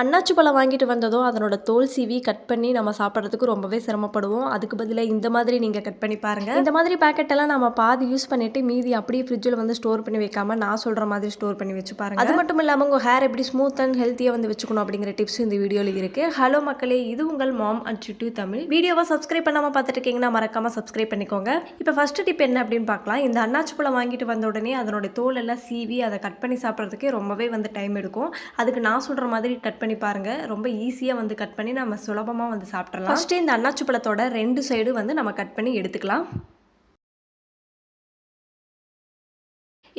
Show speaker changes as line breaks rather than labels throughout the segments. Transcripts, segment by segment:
அன்னாச்சி பழம் வாங்கிட்டு வந்ததும் அதனோட தோல் சீவி கட் பண்ணி நம்ம சாப்பிட்றதுக்கு ரொம்பவே சிரமப்படுவோம். அதுக்கு பதிலாக இந்த மாதிரி நீங்கள் கட் பண்ணி பாருங்கள் இந்த மாதிரி பேக்கெட்டெல்லாம் நம்ம பாதி யூஸ் பண்ணிட்டு மீதி அப்படியே ஃப்ரிட்ஜில் வந்து ஸ்டோர் பண்ணி வைக்காமல் நான் சொல்கிற மாதிரி ஸ்டோர் பண்ணி வச்சு பாருங்க. அது மட்டும் இல்லாமல் உங்கள் ஹேர் எப்படி ஸ்மூத் அண்ட் ஹெல்த்தியாக வந்து வச்சுக்கணும் அப்படிங்கிற டிப்ஸ் இந்த வீடியோவில் இருக்குது ஹலோ மக்களே இது உங்கள் மாம் அண்ட் சுட்டு தமிழ். வீடியோவை சப்ஸ்கிரைப் பண்ணாமல் பார்த்துட்டு இருக்கீங்கன்னா மறக்காமல் சப்ஸ்கிரைப் பண்ணிக்கோங்க. இப்போ ஃபஸ்ட்டு டிப் என்ன அப்படின்னு பார்க்கலாம். இந்த அன்னாச்சி பழம் வாங்கிட்டு வந்த உடனே அதனோட தோல் எல்லாம் சீவி அதை கட் பண்ணி சாப்பிட்றதுக்கே ரொம்பவே வந்து டைம் எடுக்கும். அதுக்கு நான் சொல்கிற மாதிரி கட் பண்ணி பாருங்க. ரொம்ப ஈஸியாக வந்து கட் பண்ணி நம்ம சுலபமாக வந்து சாப்பிட்றலாம் ஃபஸ்ட்டு இந்த அன்னாச்சி பழத்தோட ரெண்டு சைடு வந்து நம்ம கட் பண்ணி எடுத்துக்கலாம்.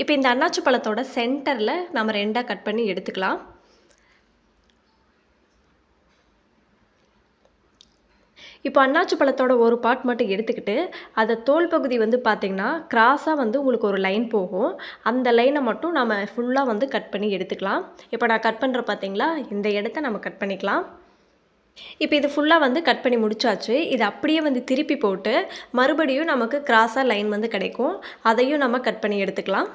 இப்போ இந்த அன்னாச்சி பழத்தோட சென்டரில் நம்ம ரெண்டாக கட் பண்ணி எடுத்துக்கலாம். இப்போ அன்னாச்சி பழத்தோட ஒரு பார்ட் மட்டும் எடுத்துக்கிட்டு அதை தோல் பகுதி வந்து பார்த்திங்கன்னா கிராஸாக வந்து உங்களுக்கு ஒரு லைன் போகும். அந்த லைனை மட்டும் நம்ம ஃபுல்லாக வந்து கட் பண்ணி எடுத்துக்கலாம். இப்போ நான் கட் பண்ணுற பார்த்தீங்களா இந்த இடத்த நம்ம கட் பண்ணிக்கலாம். இப்போ இது ஃபுல்லாக வந்து கட் பண்ணி முடிச்சாச்சு. இது அப்படியே வந்து திருப்பி போட்டு மறுபடியும் நமக்கு கிராஸாக லைன் வந்து கிடைக்கும். அதையும் நம்ம கட் பண்ணி எடுத்துக்கலாம்.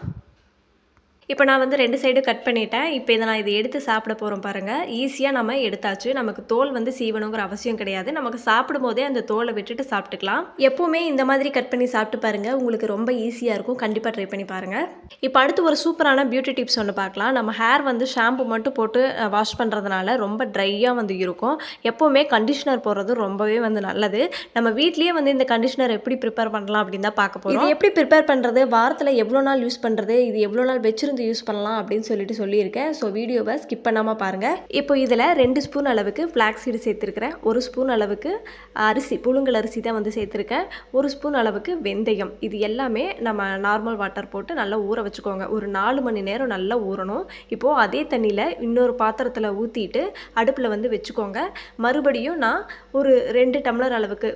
இப்போ நான் வந்து ரெண்டு சைடு கட் பண்ணிட்டேன். இப்போ இதை நான் இதை எடுத்து சாப்பிட போகிறோம் பாருங்கள் ஈஸியாக நம்ம எடுத்தாச்சு. நமக்கு தோல் வந்து சீவணுங்கிற அவசியம் கிடையாது. நமக்கு சாப்பிடும் போதே அந்த தோலை விட்டுட்டு சாப்பிட்டுக்கலாம். எப்போவுமே இந்த மாதிரி கட் பண்ணி சாப்பிட்டு பாருங்கள் உங்களுக்கு ரொம்ப ஈஸியாக இருக்கும். கண்டிப்பாக ட்ரை பண்ணி பாருங்கள் இப்போ அடுத்து ஒரு சூப்பரான பியூட்டி டிப்ஸ் ஒன்று பார்க்கலாம். நம்ம ஹேர் வந்து ஷாம்பு மட்டும் போட்டு வாஷ் பண்ணுறதுனால ரொம்ப ட்ரையாக வந்து இருக்கும். எப்போவுமே கண்டிஷனர் போடுறது ரொம்பவே வந்து நல்லது. நம்ம வீட்லேயே வந்து இந்த கண்டிஷனர் எப்படி ப்ரிப்பேர் பண்ணலாம் அப்படின்னு தான் பார்க்க போகிறோம் இது எப்படி ப்ரிப்பேர் பண்ணுறது வாரத்தில் எவ்வளோ நாள் யூஸ் பண்ணுறது இது எவ்வளோ நாள் வச்சிருந்து யூஸ் பண்ணலாம் அப்படின்னு சொல்லிட்டு சொல்லியிருக்கேன். ஸோ வீடியோவை ஸ்கிப் பண்ணாமல் பாருங்கள் இப்போ இதில் ரெண்டு ஸ்பூன் அளவுக்கு ஃப்ளாக்ஸ் சீடு சேர்த்துருக்கிறேன். ஒரு ஸ்பூன் அளவுக்கு அரிசி புழுங்கல் அரிசி தான் வந்து சேர்த்துருக்கேன். ஒரு ஸ்பூன் அளவுக்கு வெந்தயம். இது எல்லாமே நம்ம நார்மல் வாட்டர் போட்டு நல்லா ஊற வச்சுக்கோங்க. ஒரு நாலு மணி நேரம் நல்லா ஊறணும். இப்போது அதே தண்ணியில் இன்னொரு பாத்திரத்தில் ஊற்றிட்டு அடுப்பில் வந்து வச்சுக்கோங்க. மறுபடியும் நான் ஒரு ரெண்டு டம்ளர் அளவுக்கு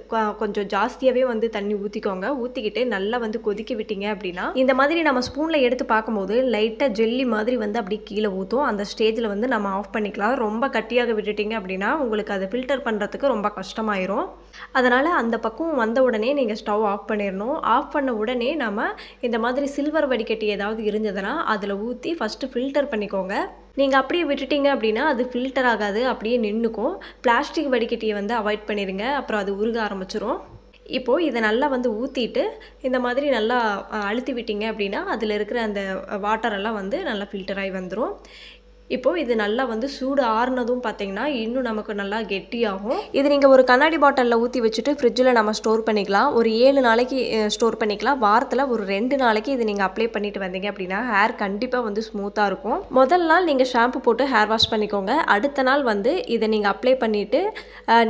கொஞ்சம் ஜாஸ்தியாகவே வந்து தண்ணி ஊற்றிக்கோங்க ஊற்றிக்கிட்டு நல்லா வந்து கொதிக்க விட்டீங்க அப்படின்னா இந்த மாதிரி நம்ம ஸ்பூனில் எடுத்து பார்க்கும்போது லைட் லைட்டாக ஜெல்லி மாதிரி வந்து அப்படியே கீழே ஊற்றும் அந்த ஸ்டேஜில் வந்து நம்ம ஆஃப் பண்ணிக்கலாம். ரொம்ப கட்டியாக விட்டுட்டீங்க அப்படின்னா உங்களுக்கு அதை ஃபில்டர் பண்ணுறதுக்கு ரொம்ப கஷ்டமாயிரும். அதனால் அந்த பக்கம் வந்த உடனே நீங்கள் ஸ்டவ் ஆஃப் பண்ணிடணும் ஆஃப் பண்ண உடனே நம்ம இந்த மாதிரி சில்வர் வடிகட்டி ஏதாவது இருந்ததுன்னா அதில் ஊற்றி ஃபஸ்ட்டு ஃபில்டர் பண்ணிக்கோங்க. நீங்கள் அப்படியே விட்டுட்டீங்க அப்படின்னா அது ஃபில்டர் ஆகாது. அப்படியே நின்றுக்கும் பிளாஸ்டிக் வடிகட்டியை வந்து அவாய்ட் பண்ணிடுங்க அப்புறம் அது உருக ஆரம்பிச்சிரும். இப்போது இதை நல்லா வந்து ஊற்றிட்டு இந்த மாதிரி நல்லா அழுத்தி விட்டீங்க அப்படின்னா அதில் இருக்கிற அந்த வாட்டரெல்லாம் வந்து நல்லா ஃபில்டர் ஆகி வந்துடும் இப்போது இது நல்லா வந்து சூடு ஆறுனதும் பார்த்தீங்கன்னா இன்னும் நமக்கு நல்லா கெட்டியாகும். இது நீங்கள் ஒரு கண்ணாடி பாட்டிலில் ஊற்றி வச்சுட்டு ஃப்ரிட்ஜில் நம்ம ஸ்டோர் பண்ணிக்கலாம். ஒரு ஏழு நாளைக்கு ஸ்டோர் பண்ணிக்கலாம். வாரத்தில் ஒரு ரெண்டு நாளைக்கு இது நீங்கள் அப்ளை பண்ணிட்டு வந்தீங்க அப்படின்னா ஹேர் கண்டிப்பாக வந்து ஸ்மூத்தாக இருக்கும். முதல் நாள் நீங்கள் ஷாம்பு போட்டு ஹேர் வாஷ் பண்ணிக்கோங்க. அடுத்த நாள் வந்து இதை நீங்கள் அப்ளை பண்ணிவிட்டு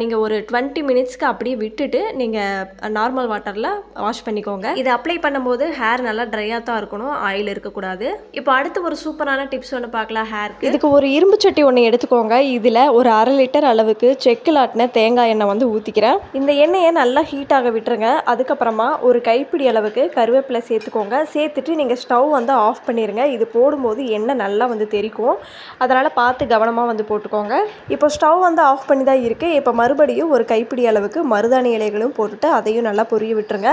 நீங்கள் ஒரு டுவெண்ட்டி மினிட்ஸ்க்கு அப்படியே விட்டுட்டு நீங்கள் நார்மல் வாட்டரில் வாஷ் பண்ணிக்கோங்க. இதை அப்ளை பண்ணும்போது ஹேர் நல்லா ட்ரையாக தான் இருக்கணும். ஆயில் இருக்கக்கூடாது. இப்போ அடுத்து ஒரு சூப்பரான டிப்ஸ் ஒன்று பார்க்கலாம். ஹேருக்கு இதுக்கு ஒரு இரும்பு சட்டி ஒன்று எடுத்துக்கோங்க. இதில் ஒரு அரை லிட்டர் அளவுக்கு செக்கில் ஆட்டின தேங்காய் எண்ணெய் வந்து ஊற்றிக்கிறேன் இந்த எண்ணெயை நல்லா ஹீட் ஆக விட்டுருங்க. அதுக்கப்புறமா ஒரு கைப்பிடி அளவுக்கு கருவேப்பிலை சேர்த்துக்கோங்க. சேர்த்துட்டு நீங்கள் ஸ்டவ் வந்து ஆஃப் பண்ணிடுங்க இது போடும்போது எண்ணெய் நல்லா வந்து தெரிக்கும். அதனால் பார்த்து கவனமாக வந்து போட்டுக்கோங்க. இப்போ ஸ்டவ் வந்து ஆஃப் பண்ணி தான் இருக்குது இப்போ மறுபடியும் ஒரு கைப்பிடி அளவுக்கு மருதாணி இலைகளும் போட்டுட்டு அதையும் நல்லா பொரிய விட்டுருங்க.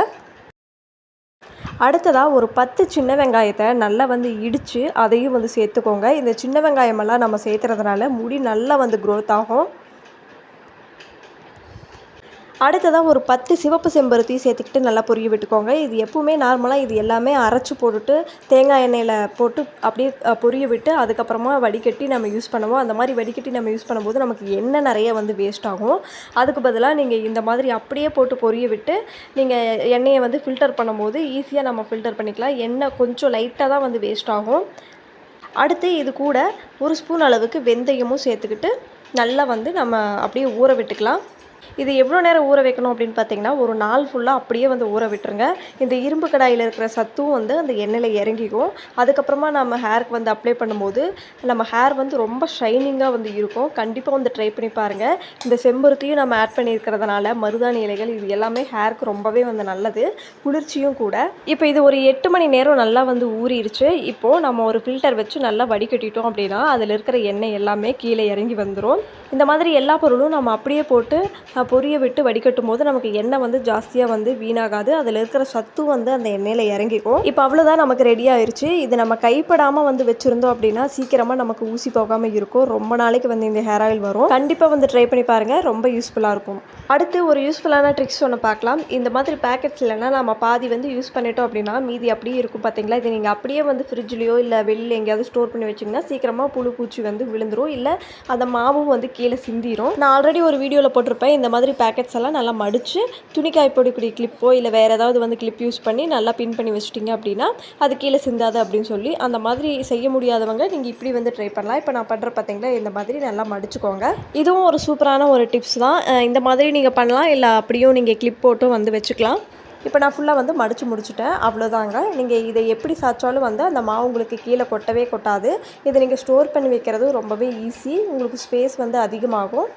அடுத்ததாக ஒரு பத்து சின்ன வெங்காயத்தை நல்லா வந்து இடித்து அதையும் வந்து சேர்த்துக்கோங்க. இந்த சின்ன வெங்காயமெல்லாம் நம்ம சேர்த்துறதுனால முடி நல்லா வந்து க்ரோத் ஆகும். அடுத்ததாக ஒரு பத்து சிவப்பு செம்பருத்தி சேர்த்துக்கிட்டு நல்லா பொரிய விட்டுக்கோங்க. இது எப்பவுமே நார்மலாக இது எல்லாமே அரைச்சி போட்டுட்டு தேங்காய் எண்ணெயில் போட்டு அப்படியே பொரிய விட்டு அதுக்கப்புறமா வடிகட்டி நம்ம யூஸ் பண்ணுவோம். அந்த மாதிரி வடிகட்டி நம்ம யூஸ் பண்ணும்போது நமக்கு எண்ணெய் நிறைய வந்து வேஸ்ட் ஆகும். அதுக்கு பதிலாக நீங்கள் இந்த மாதிரி அப்படியே போட்டு பொரிய விட்டு நீங்கள் எண்ணெயை வந்து ஃபில்டர் பண்ணும்போது ஈஸியாக நம்ம ஃபில்டர் பண்ணிக்கலாம். எண்ணெய் கொஞ்சம் லைட்டாக தான் வந்து வேஸ்ட் ஆகும். அடுத்து இது கூட ஒரு ஸ்பூன் அளவுக்கு வெந்தயமும் சேர்த்துக்கிட்டு நல்லா வந்து நம்ம அப்படியே ஊற விட்டுக்கலாம். இது எவ்வளோ நேரம் ஊற வைக்கணும் அப்படின்னு பார்த்தீங்கன்னா ஒரு நாள் ஃபுல்லாக அப்படியே வந்து ஊற விட்டுருங்க. இந்த இரும்பு கடாயில் இருக்கிற சத்தும் வந்து அந்த எண்ணெயில் இறங்கிக்கும். அதுக்கப்புறமா நம்ம ஹேருக்கு வந்து அப்ளை பண்ணும்போது நம்ம ஹேர் வந்து ரொம்ப ஷைனிங்காக வந்து இருக்கும். கண்டிப்பாக வந்து ட்ரை பண்ணி பாருங்கள் இந்த செம்பருத்தியும் நம்ம ஆட் பண்ணியிருக்கிறதுனால மருதாணி இலைகள் இது எல்லாமே ஹேருக்கு ரொம்பவே வந்து நல்லது. குளிர்ச்சியும் கூட. இப்போ இது ஒரு எட்டு மணி நேரம் நல்லா வந்து ஊறிடுச்சு. இப்போது நம்ம ஒரு ஃபில்டர் வச்சு நல்லா வடிகட்டிட்டோம் அப்படின்னா அதில் இருக்கிற எண்ணெய் எல்லாமே கீழே இறங்கி வந்துடும் இந்த மாதிரி எல்லா பொருளும் நம்ம அப்படியே போட்டு பொரிய விட்டு வடிகட்டும் போது நமக்கு எண்ணெய் வந்து ஜாஸ்தியாக வந்து வீணாகாது. அதில் இருக்கிற சத்தும் வந்து அந்த எண்ணெயில் இறங்கிக்கும். இப்போ அவ்வளோதான் நமக்கு ரெடி ஆயிடுச்சு இது நம்ம கைப்படாமல் வந்து வச்சுருந்தோம் அப்படின்னா சீக்கிரமாக நமக்கு ஊசி போகாமல் இருக்கும். ரொம்ப நாளைக்கு வந்து இந்த ஹேர் ஆயில் வரும். கண்டிப்பாக வந்து ட்ரை பண்ணி பாருங்கள் ரொம்ப யூஸ்ஃபுல்லாக இருக்கும். அடுத்து ஒரு யூஸ்ஃபுல்லான ட்ரிக்ஸ் ஒன்று பார்க்கலாம். இந்த மாதிரி பேக்கெட்ஸ் இல்லைன்னா நம்ம பாதி வந்து யூஸ் பண்ணிட்டோம் அப்படின்னா மீதி அப்படியே இருக்கும் பார்த்தீங்களா இது நீங்கள் அப்படியே வந்து ஃப்ரிட்ஜ்லேயோ இல்லை வெளியில் எங்கேயாவது ஸ்டோர் பண்ணி வச்சிங்கன்னா சீக்கிரமாக புழு பூச்சி வந்து விழுந்துடும் இல்லை அந்த மாவும் வந்து கீழே சிந்திரும். நான் ஆல்ரெடி ஒரு வீடியோவில் போட்டிருப்பேன். இந்த மாதிரி பேக்கெட்ஸ் எல்லாம் நல்லா மடித்து துணிக்காய் போடக்கூடிய கிளிப்போ இல்லை வேறு ஏதாவது வந்து கிளிப் யூஸ் பண்ணி நல்லா பின் பண்ணி வச்சுட்டிங்க அப்படின்னா அது கீழே சிந்தாது அப்படின்னு சொல்லி அந்த மாதிரி செய்ய முடியாதவங்க நீங்கள் இப்படி வந்து ட்ரை பண்ணலாம். இப்போ நான் பண்ணுற பார்த்தீங்களா இந்த மாதிரி நல்லா மடிச்சுக்கோங்க. இதுவும் ஒரு சூப்பரான ஒரு டிப்ஸ் தான். இந்த மாதிரி நீங்கள் பண்ணலாம். இல்லை அப்படியும் நீங்கள் கிளிப் போட்டும் வந்து வச்சுக்கலாம். இப்போ நான் ஃபுல்லாக வந்து மடித்து முடிச்சுட்டேன். அவ்வளோதாங்க நீங்கள் இதை எப்படி சாய்ச்சாலும் வந்து அந்த மாவு உங்களுக்கு கீழே கொட்டவே கொட்டாது. இதை நீங்கள் ஸ்டோர் பண்ணி வைக்கிறது ரொம்பவே ஈஸி உங்களுக்கு ஸ்பேஸ் வந்து அதிகமாகும்.